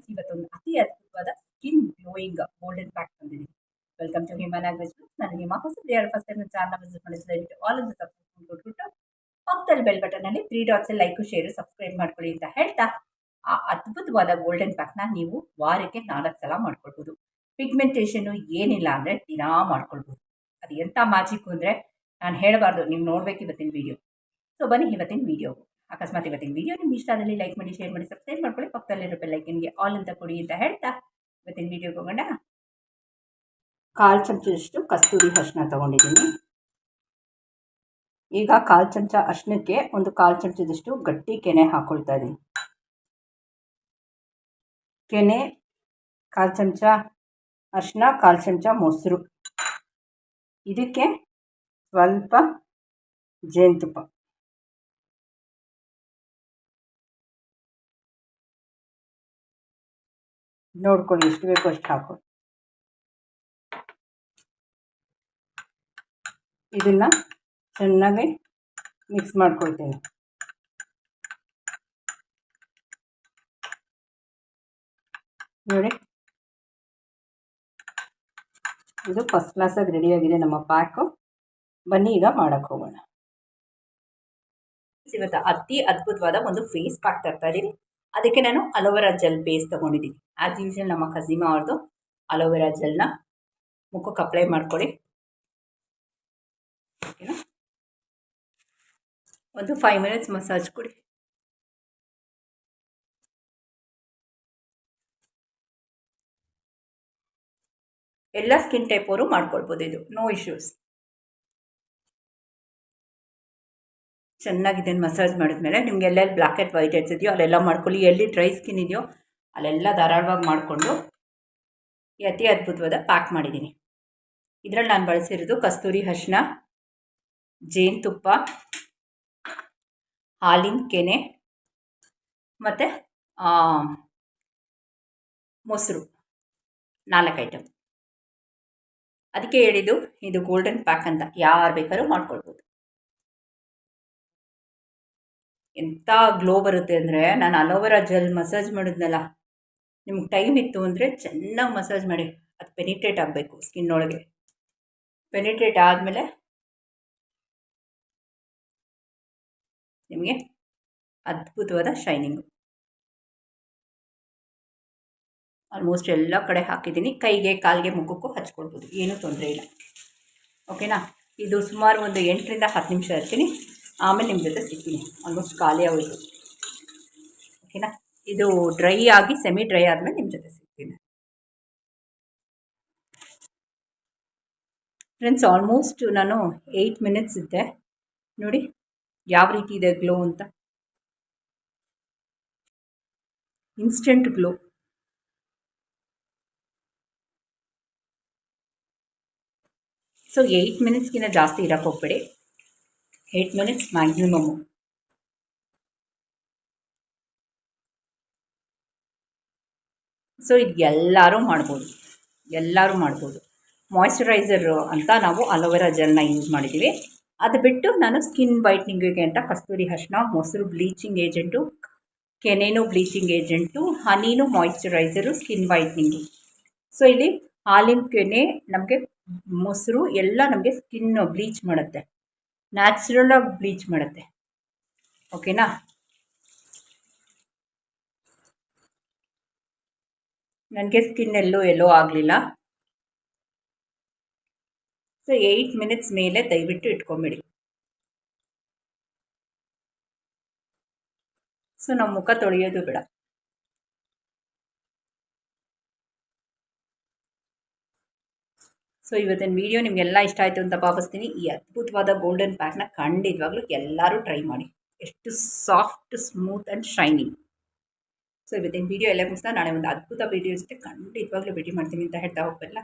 Friends ಇವತ್ತೊಂದು ಅತಿ ಅದ್ಭುತವಾದ ಸ್ಕಿನ್ ಗ್ಲೋಯಿಂಗ್ ಗೋಲ್ಡನ್ ಪ್ಯಾಕ್ ಬಂದಿದೆ ವೆಲ್ಕಮ್ ಟು ಹಿಮಾ ಲ್ಯಾಂಗ್ವೇಜ್ ನಾನು ಹಿಮಾ ಹೊಸದು ಫಸ್ಟ್ ಟೈಮ್ ಚಾನಲ್ ವಿಸಿಟ್ ಮಾಡಿದ್ರೆ ದಯವಿಟ್ಟು ಆಲ್ ಸಬ್ಸ್ಕ್ರೈಬ್ ಕೊಟ್ಬಿಟ್ಟು ಪಕ್ಕದಲ್ಲಿ bell ಬಟನಲ್ಲಿ three dots like share subscribe ಮಾಡ್ಕೊಳ್ಳಿ ಅಂತ ಹೇಳ್ತಾ, ಆ ಅದ್ಭುತವಾದ ಗೋಲ್ಡನ್ ಪ್ಯಾಕ್ನ ನೀವು ವಾರಕ್ಕೆ ನಾಲ್ಕು ಸಲ ಮಾಡ್ಕೊಳ್ಬೋದು. ಪಿಗ್ಮೆಂಟೇಷನು ಏನಿಲ್ಲ ಅಂದರೆ ದಿನಾ ಮಾಡ್ಕೊಳ್ಬೋದು. ಅದು ಎಂಥ ಮ್ಯಾಜಿಕ್ ಅಂದರೆ ನಾನು ಹೇಳಬಾರ್ದು. ನೀವು ನೋಡ್ಬೇಕು ಇವತ್ತಿನ ವೀಡಿಯೋ ಸೊ ಬನ್ನಿ ಇವತ್ತಿನ ವೀಡಿಯೋ ಅಕಸ್ಮಾತ್ ಇವತ್ತಿನ ವಿಡಿಯೋ ನಿಮ್ಗೆ ಇಷ್ಟ ಆದಲ್ಲಿ ಲೈಕ್ ಮಾಡಿ ಶೇರ್ ಮಾಡಿ ಸಬ್ಸ್ಕ್ರೈಬ್ ಮಾಡ್ಕೊಳ್ಳಿ. ಪಕ್ಕದಲ್ಲಿರೋ ಬೆಲ್ಲೈಕನ್ಗೆ ಆಲ್ ಅಂತ ಕೊಡಿ ಅಂತ ಹೇಳ್ತಾ ಇವತ್ತಿನ ವಿಡಿಯೋಗೆ ಹೋಗೋಣ. ಕಾಲು ಚಮಚದಷ್ಟು ಕಸ್ತೂರಿ ಅರಿಶಿನ ತೊಗೊಂಡಿದ್ದೀನಿ. ಈಗ ಕಾಲು ಚಮಚ ಅರ್ಶಿನಕ್ಕೆ ಒಂದು ಕಾಲು ಚಮಚದಷ್ಟು ಗಟ್ಟಿ ಕೆನೆ ಹಾಕ್ಕೊಳ್ತಾ ಇದ್ದೀನಿ ಕೆನೆ ಕಾಲು ಚಮಚ ಅರಿಶಿನ ಕಾಲು ಚಮಚ ಮೊಸರು. ಇದಕ್ಕೆ ಸ್ವಲ್ಪ ಜೇನುತುಪ್ಪ. ನೋಡ್ಕೊಳ್ಳಿ ಎಷ್ಟು ಬೇಕು ಅಷ್ಟು ಹಾಕೋ. ಇದನ್ನು ಚೆನ್ನಾಗಿ ಮಿಕ್ಸ್ ಮಾಡ್ಕೊಳ್ತೀನಿ. ನೋಡಿ. ಇದು ಫಸ್ಟ್ ಕ್ಲಾಸಾಗಿ ರೆಡಿಯಾಗಿದೆ ನಮ್ಮ ಪ್ಯಾಕು ಬನ್ನಿ ಈಗ ಮಾಡೋಕ್ಕೆ ಹೋಗೋಣ. ಇವತ್ತು ಅತಿ ಅದ್ಭುತವಾದ ಒಂದು ಫೇಸ್ ಪ್ಯಾಕ್ ತರ್ತಾ ಇದ್ದೀನಿ. ಅದಕ್ಕೆ ನಾನು ಅಲೋವೆರಾ ಜೆಲ್ ಬೇಸ್ ತೊಗೊಂಡಿದ್ದೀನಿ. ಆ್ಯಸ್ ಯೂಶಲ್ ನಮ್ಮ ಕಸೀಮ ಅವ್ರದ್ದು ಅಲೋವೆರಾ ಜೆಲ್ನ ಮುಖಕ್ಕೆ ಅಪ್ಲೈ ಮಾಡ್ಕೊಳ್ಳಿ. ಒಂದು ಫೈವ್ ಮಿನಿಟ್ಸ್ ಮಸಾಜ್ ಕೊಡಿ. ಎಲ್ಲ ಸ್ಕಿನ್ ಟೈಪ್ ಅವರು ಮಾಡ್ಕೊಳ್ಬೋದು ಇದು. ನೋ ಇಶ್ಯೂಸ್ ಚೆನ್ನಾಗಿದೆ ಮಸಾಜ್ ಮಾಡಿದ್ಮೇಲೆ ನಿಮ್ಗೆ ಎಲ್ಲೆಲ್ಲಿ ಬ್ಲ್ಯಾಕ್ ಆ್ಯಂಡ್ ವೈಟ್ ಹೆಡ್ಸ್ ಇದೆಯೋ ಅಲ್ಲೆಲ್ಲ ಮಾಡ್ಕೊಳ್ಳಿ. ಎಲ್ಲಿ ಡ್ರೈ ಸ್ಕಿನ್ ಇದೆಯೋ ಅಲ್ಲೆಲ್ಲ ಧಾರಾಳವಾಗಿ ಮಾಡಿಕೊಂಡು ಅತಿ ಅದ್ಭುತವಾದ ಪ್ಯಾಕ್ ಮಾಡಿದ್ದೀನಿ. ಇದರಲ್ಲಿ ನಾನು ಬಳಸಿರೋದು ಕಸ್ತೂರಿ ಅರಿಶಿನ ಜೇನುತುಪ್ಪ ಹಾಲಿನ ಕೆನೆ ಮತ್ತು ಮೊಸರು. ನಾಲ್ಕು ಐಟಮ್ ಅದಕ್ಕೆ ಹೇಳಿದ್ದು ಇದು ಗೋಲ್ಡನ್ ಪ್ಯಾಕ್ ಅಂತ. ಯಾರು ಬೇಕಾದ್ರೂ ಮಾಡ್ಕೊಳ್ಬೋದು. ಎಂಥ ಗ್ಲೋ ಬರುತ್ತೆ ಅಂದರೆ ನಾನು ಅಲೋವೆರಾ ಜೆಲ್ ಮಸಾಜ್ ಮಾಡಿದ್ನಲ್ಲ, ನಿಮ್ಗೆ ಟೈಮ್ ಇತ್ತು ಅಂದರೆ ಚೆನ್ನಾಗಿ ಮಸಾಜ್ ಮಾಡಿ. ಅದು ಪೆನಿಟ್ರೇಟ್ ಆಗಬೇಕು ಸ್ಕಿನ್ ಒಳಗೆ ಪೆನಿಟ್ರೇಟ್ ಆದಮೇಲೆ ನಿಮಗೆ ಅದ್ಭುತವಾದ ಶೈನಿಂಗು ಆಲ್ಮೋಸ್ಟ್ ಎಲ್ಲ ಕಡೆ ಹಾಕಿದ್ದೀನಿ. ಕೈಗೆ, ಕಾಲಿಗೆ, ಮುಖಕ್ಕೂ ಹಚ್ಕೊಳ್ಬೋದು. ಏನೂ ತೊಂದರೆ ಇಲ್ಲ. ಓಕೆನಾ ಇದು ಸುಮಾರು ಒಂದು ಎಂಟರಿಂದ ಹತ್ತು ನಿಮಿಷ ಇರ್ತೀನಿ. ಆಮೇಲೆ ನಿಮ್ಮ ಜೊತೆ ಸಿಗ್ತೀನಿ. ಆಲ್ಮೋಸ್ಟ್ ಖಾಲಿ ಆಗೋಯ್ತು. ಓಕೆನಾ ಇದು ಡ್ರೈ ಆಗಿ ಸೆಮಿ ಡ್ರೈ ಆದಮೇಲೆ ನಿಮ್ಮ ಜೊತೆ ಸಿಗ್ತೀನಿ. ಫ್ರೆಂಡ್ಸ್ ಆಲ್ಮೋಸ್ಟ್ ನಾನು ಏಯ್ಟ್ ಮಿನಿಟ್ಸ್ ಇದ್ದೆ. ನೋಡಿ, ಯಾವ ರೀತಿ ಇದೆ ಗ್ಲೋ ಅಂತ. ಇನ್ಸ್ಟೆಂಟ್ ಗ್ಲೋ ಸೊ ಏಯ್ಟ್ ಮಿನಿಟ್ಸ್ಗಿಂತ ಜಾಸ್ತಿ ಇರೋಕ್ಕೆ ಹೋಗ್ಬೇಡಿ. ಏಯ್ಟ್ ಮಿನಿಟ್ಸ್ ಮ್ಯಾಕ್ಸಿಮಮ್ಮು ಸೊ ಇದು ಎಲ್ಲರೂ ಮಾಡ್ಬೋದು. ಎಲ್ಲರೂ ಮಾಡ್ಬೋದು. ಮಾಯ್ಶ್ಚರೈಸರು ಅಂತ ನಾವು ಅಲೋವೆರಾ ಜೆಲ್ನ ಯೂಸ್ ಮಾಡಿದ್ದೀವಿ. ಅದು ಬಿಟ್ಟು ನಾನು ಸ್ಕಿನ್ ವೈಟ್ನಿಂಗಿಗೆ ಅಂತ ಕಸ್ತೂರಿ ಅರಿಶಿನ ಮೊಸರು ಬ್ಲೀಚಿಂಗ್ ಏಜೆಂಟು ಕೆನೆನೂ ಬ್ಲೀಚಿಂಗ್ ಏಜೆಂಟು ಹನಿನೂ ಮಾಯ್ಶ್ಚರೈಸರು ಸ್ಕಿನ್ ವೈಟ್ನಿಂಗು ಸೊ ಇಲ್ಲಿ ಹಾಲಿನ ಕೆನೆ ನಮಗೆ ಮೊಸರು ಎಲ್ಲ ನಮಗೆ ಸ್ಕಿನ್ ಬ್ಲೀಚ್ ಮಾಡುತ್ತೆ. ನ್ಯಾಚುರಲಾಗಿ ಬ್ಲೀಚ್ ಮಾಡುತ್ತೆ. ಓಕೆನಾ? ನನಗೆ ಸ್ಕಿನ್ ಎಲ್ಲೋ ಎಲ್ಲೋ ಆಗಲಿಲ್ಲ. ಸೊ ಏಯ್ಟ್ ಮಿನಿಟ್ಸ್ ಮೇಲೆ ದಯವಿಟ್ಟು ಇಟ್ಕೊಂಬಿಡಿ. ಸೊ ನಾವು ಮುಖ ತೊಳೆಯೋದು ಬೇಡ. ಸೊ ಇವತ್ತಿನ ವೀಡಿಯೋ ನಿಮಗೆಲ್ಲ ಇಷ್ಟ ಆಯಿತು ಅಂತ ಭಾವಿಸ್ತೀನಿ. ಈ ಅದ್ಭುತವಾದ ಗೋಲ್ಡನ್ ಪ್ಯಾಕ್ನ ಖಂಡಿತವಾಗ್ಲೂ ಎಲ್ಲರೂ ಟ್ರೈ ಮಾಡಿ. ಎಷ್ಟು soft smooth and shining so ಇವತ್ತಿನ ವೀಡಿಯೋ ಎಲ್ಲ ಮುಗಿಸ್ತಾ ನಾಳೆ ಒಂದು ಅದ್ಭುತ ವೀಡಿಯೋ ಜೊತೆ ಖಂಡಿತವಾಗ್ಲೂ ಭೇಟಿ ಮಾಡ್ತೀನಿ ಅಂತ ಹೇಳ್ತಾ ಹೋಗ್ಬಲ್ಲ